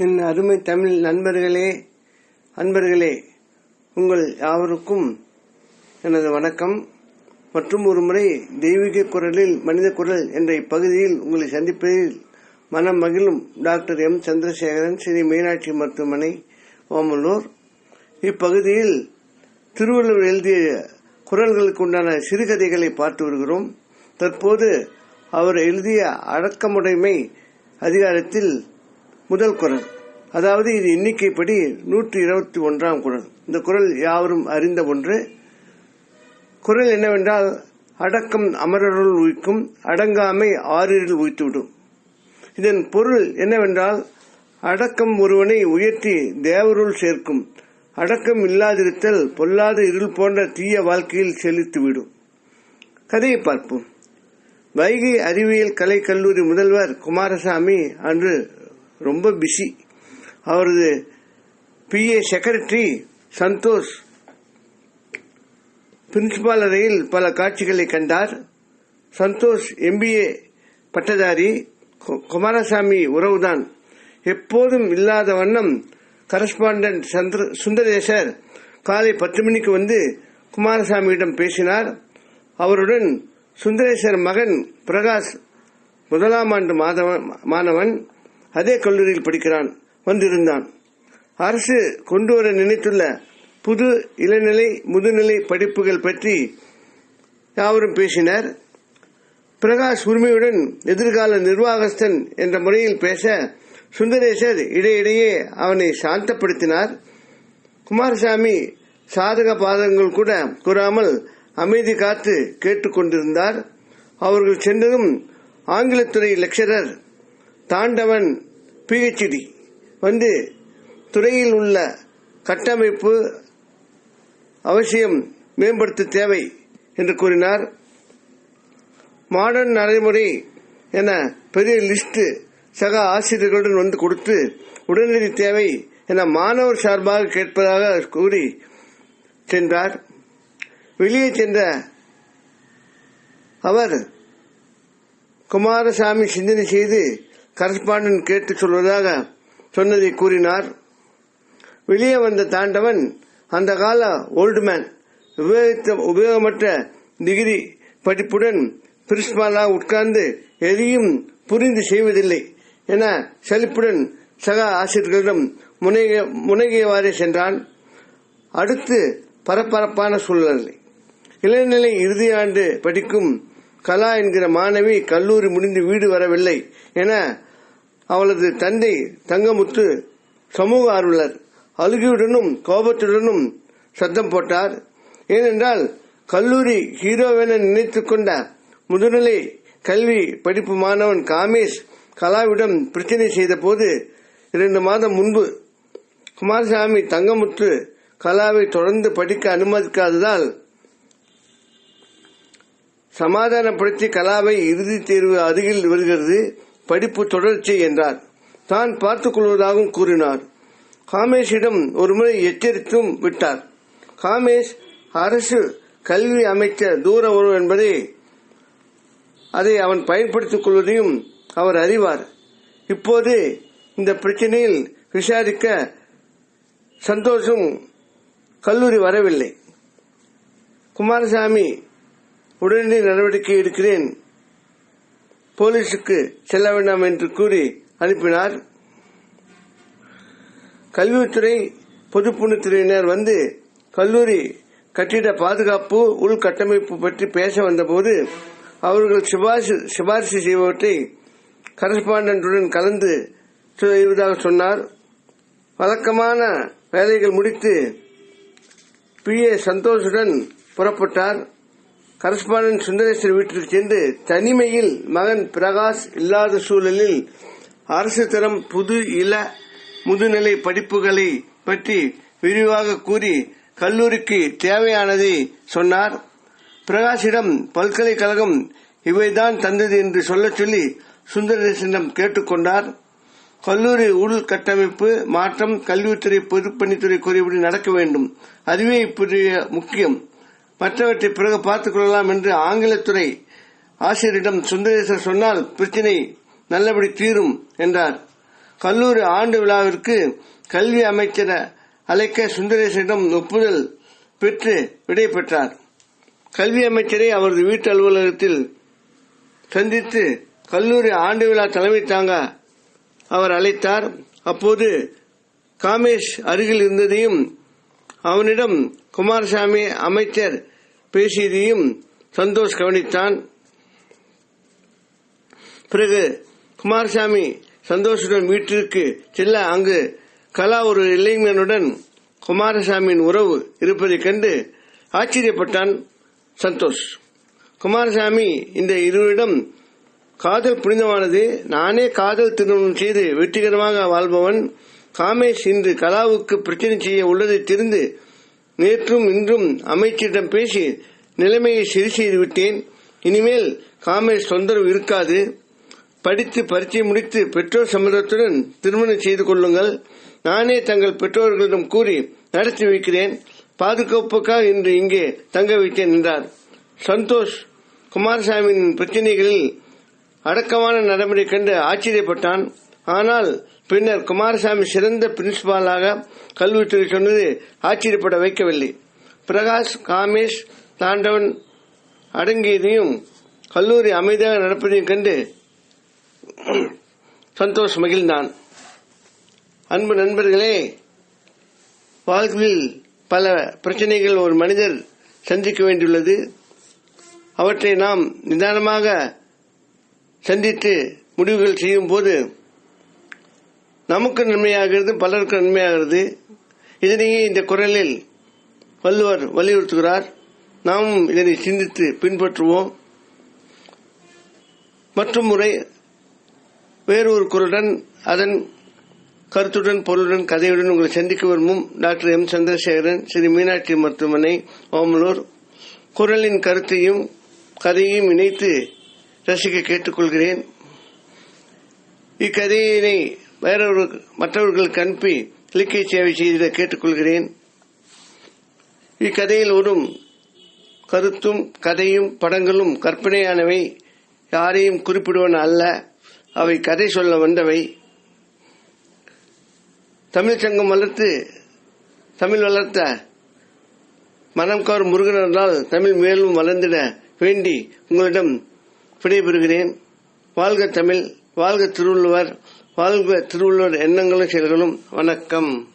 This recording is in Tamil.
என் அருமை தமிழ் நண்பர்களே அன்பர்களே உங்கள் யாவருக்கும் எனது வணக்கம். மற்றும் ஒரு முறை தெய்வீக குரலில் மனித குரல் என்ற இப்பகுதியில் உங்களை சந்திப்பதில் மனம் மகிழும் டாக்டர் எம். சந்திரசேகரன் ஸ்ரீ மீனாட்சி மருத்துவமனை ஓமலூர். இப்பகுதியில் திருவள்ளுவர் எழுதிய குரல்களுக்கு உண்டான சிறுகதைகளை பார்த்து வருகிறோம். தற்போது அவர் எழுதிய அடக்கமுடைமை அதிகாரத்தில் முதல் குரல். அதாவது இது எண்ணிக்கைப்படி நூற்றி இருபத்தி ஒன்றாம் குரல். இந்த குரல் யாவரும் அறிந்த ஒன்று. குரல் என்னவென்றால் அடக்கம் அமரருள் உயிக்கும் அடங்காமை ஆறில் உயித்துவிடும். இதன் பொருள் என்னவென்றால் அடக்கம் ஒருவனை உயர்த்தி தேவருள் சேர்க்கும். அடக்கம் இல்லாதிருத்தல் பொல்லாத இருள் போன்ற தீய வாழ்க்கையில் செலுத்திவிடும். கதையை பார்ப்போம். வைகை அறிவியல் கலை கல்லூரி முதல்வர் குமாரசாமி அன்று ரொம்ப பிஸி அவரது பிஏ செக்ரட்டரி சந்தோஷ் பிரின்சிபால் அறையில் பல காட்சிகளை கண்டார். சந்தோஷ் எம்பிஏ பட்டதாரி கு- குமாரசாமி உறவுதான். எப்போதும் இல்லாத வண்ணம் கரஸ்பாண்டன்ட் சந்திர சுந்தரேசர் காலை பத்து மணிக்கு வந்து குமாரசாமியிடம் பேசினார். அவருடன் சுந்தரேசர் மகன் பிரகாஷ் முதலாம் ஆண்டு மாதவன் மாணவன் அதே கல்லூரியில் படிக்கிறான் வந்திருந்தான். அரசு கொண்டு வர நினைத்துள்ள புது இளநிலை முதுநிலை படிப்புகள் பற்றி யாவரும் பேசினர். பிரகாஷ் உரிமையுடன் எதிர்கால நிர்வாகஸ்தன் என்ற முறையில் பேச சுந்தரேசர் இடையிடையே அவனை சாந்தப்படுத்தினார். குமாரசாமி சாதக பாதங்கள் கூட கூறாமல் அமைதி காத்து கேட்டுக்கொண்டிருந்தார். அவர்கள் சென்றதும் ஆங்கிலத்துறை லெக்சரர் தாண்டவன் பிஹெச்டி வந்து துறையில் உள்ள கட்டமைப்பு அவசியம் மேம்படுத்த தேவை என்று கூறினார். மாடர்ன் நடைமுறை என பெரிய லிஸ்ட் சக ஆசிரியர்களுடன் வந்து கொடுத்து உடனடி தேவை என மாணவர் சார்பாக கேட்பதாக கூறி சென்றார். வெளியே சென்ற அவர் குமாரசாமி சிந்தனை செய்து கரஸ்பாண்டன் கேட்டு சொல்வதாக சொன்னதை கூறினார். வெளியே வந்த தாண்டவன் அந்த கால ஓல்டு மேன் உபயோகித்த உபயோகமற்ற டிகிரி படிப்புடன் பிரின்சிபாலாக உட்கார்ந்து எதையும் புரிந்து செய்வதில்லை என செழிப்புடன் சக ஆசிரியர்களிடம் முனைகியவாறே சென்றான். அடுத்து பரபரப்பான சூழ்நிலை இளநிலை இறுதி ஆண்டு படிக்கும் கலா என்கிற மாணவி கல்லூரி முடிந்து வீடு வரவில்லை என அவளது தந்தை தங்கமுத்து சமூக ஆர்வலர் அழுகியுடனும் கோபத்துடனும் சத்தம் போட்டார். ஏனென்றால் கல்லூரி ஹீரோவென நினைத்துக் கொண்ட முதுநிலை கல்வி படிப்பு மாணவன் காமேஷ் கலாவிடம் பிரச்சனை செய்த போது இரண்டு மாதம் முன்பு குமாரசாமி தங்கமுத்து கலாவை தொடர்ந்து படிக்க அனுமதிக்காததால் சமாதானப்படுத்தி கலாவை இறுதித் தேர்வு அருகில் வருகிறது. படிப்பு தொடர்ச்சி என்றார். தான் பார்த்துக் கொள்வதாகவும் கூறினார். காமேஷிடம் ஒருமுறை எச்சரித்தும் விட்டார். காமேஷ் அரசு கல்வி அமைச்சர் தூர உறவு என்பதை அதை அவன் பயன்படுத்திக் கொள்வதையும் அவர் அறிவார். இப்போது இந்த பிரச்சனையில் விசாரிக்க சந்தோஷம் கல்லூரி வரவில்லை. குமாரசாமி உடனே நடவடிக்கை எடுக்கிறேன். போலீசுக்கு செல்ல வேண்டாம் என்று கூறி அனுப்பினார். கல்வித்துறை பொதுப்பணித்துறையினர் வந்து கல்லூரி கட்டிட பாதுகாப்பு உள்கட்டமைப்பு பற்றி பேச வந்தபோது அவர்கள் சிபாரிசு சிபாரிசு செய்பவற்றை கரஸ்பாண்டன்ட்டுடன் கலந்து செய்வதாக சொன்னார். வழக்கமான வேலைகள் முடித்து பி ஏ சந்தோஷுடன் புறப்பட்டார். கரஸ்பாண்டன் சுந்தரேஸ்வரி வீட்டிற்கு சென்று தனிமையில் மகன் பிரகாஷ் இல்லாத சூழலில் அரசு தரம் புது இள முதுநிலை படிப்புகளை பற்றி விரிவாக கூறி கல்லூரிக்கு தேவையானதை சொன்னார். பிரகாஷிடம் பல்கலைக்கழகம் இவைதான் தந்தது என்று சொல்லச் சொல்லி சுந்தரேசனிடம் கேட்டுக்கொண்டார். கல்லூரி உள்கட்டமைப்பு மாற்றம் கல்வித்துறை பொதுப்பணித்துறை குறைபடி நடக்க வேண்டும். அதுவே இப்போதைய முக்கியம். மற்றவற்றை பிறகு பார்த்துக் கொள்ளலாம் என்று ஆங்கிலத்துறை ஆசிரியரிடம் சுந்தரேசர் சொன்னால் பிரச்சினை நல்லபடி தீரும் என்றார். கல்லூரி ஆண்டு விழாவிற்கு கல்வி அமைச்சர் அழைக்க சுந்தரேசனிடம் ஒப்புதல் பெற்று விடை பெற்றார். கல்வி அமைச்சரை அவரது வீட்டு அலுவலகத்தில் சந்தித்து கல்லூரி ஆண்டு விழா தலைமை தாங்க அவர் அழைத்தார். அப்போது காமேஷ் அருகில் இருந்ததையும் அவனிடம் குமாரசாமி அமைச்சர் பேசியதையும் சந்தோஷ் கவனித்தான். பிறகு குமாரசாமி சந்தோஷுடன் வீட்டிற்கு செல்ல அங்கு கலா ஒரு இளைஞனுடன் குமாரசாமியின் உறவு இருப்பதைக் கண்டு ஆச்சரியப்பட்டான் சந்தோஷ். குமாரசாமி இந்த இருவரிடம் காதல் புனிதமானது. நானே காதல் திருமணம் செய்து வெற்றிகரமாக வாழ்பவன். காமேஷ் இன்று கலாவுக்கு பிரச்சனை செய்ய உள்ளதை தெரிந்து நேற்றும் இன்றும் அமைச்சரிடம் பேசி நிலைமையை சரி செய்து விட்டேன். இனிமேல் காமேஷ் தொந்தரவு இருக்காது. படித்து பரீட்சை முடித்து பெற்றோர் சம்மதத்துடன் திருமணம் செய்து கொள்ளுங்கள். நானே தங்கள் பெற்றோர்களிடம் கூறி நடத்தி வைக்கிறேன். பாதுகாப்புக்காக இன்று இங்கே தங்க வைத்தேன் என்றார். சந்தோஷ் குமாரசாமியின் பிரச்சனைகளில் அடக்கமான நடைமுறை கண்டு ஆச்சரியப்பட்டான். ஆனால் பின்னர் குமாரசாமி சிறந்த பிரின்சிபாலாக கல்வித்துறை சொன்னது ஆச்சரியப்பட வைக்கவில்லை. பிரகாஷ் காமேஷ் தாண்டவன் அடங்கியதையும் கல்லூரி அமைதியாக நடப்பதையும் கண்டு சந்தோஷ் மகிழ்ந்தான். அன்பு நண்பர்களே வாழ்க்கையில் பல பிரச்சனைகள் ஒரு மனிதர் சந்திக்க வேண்டியுள்ளது. அவற்றை நாம் நிதானமாக சந்தித்து முடிவுகள் செய்யும் போது நமக்கு நன்மையாகிறது பலருக்கு நன்மையாகிறது. இதனையே இந்த குரலில் வள்ளுவர் வலியுறுத்துகிறார். நாமும் இதனை சிந்தித்து பின்பற்றுவோம். மற்றும் முறை வேறொரு குரலுடன் அதன் கருத்துடன் பொருளுடன் கதையுடன் உங்களை சந்திக்க விரும்பும் டாக்டர் எம். சந்திரசேகரன் ஸ்ரீ மீனாட்சி மருத்துவமனை ஓமலூர் குரலின் கருத்தையும் கதையையும் இணைத்து ரசிக்க கேட்டுக்கொள்கிறேன். இக்கதையினை வேறொரு மற்றவர்களுக்கு அனுப்பி இலக்கிய சேவை செய்திட கேட்டுக்கொள்கிறேன். இக்கதையில் வரும் கருத்தும் கதையும் படங்களும் கற்பனையானவை. யாரையும் குறிப்பிடுவன அல்ல. அவை கதை சொல்ல வந்தவை. தமிழ் சங்கம் வளர்த்து தமிழ் வளர்த்த மனம் கவர் முருகனால் தமிழ் மேலும் வளர்ந்திட வேண்டி உங்களிடம் விடைபெறுகிறேன். வாழ்க தமிழ் வாழ்க திருவள்ளுவர். வாழ்க திருவள்ளுவர் எண்ணங்களும் செயல்களும் வணக்கம்.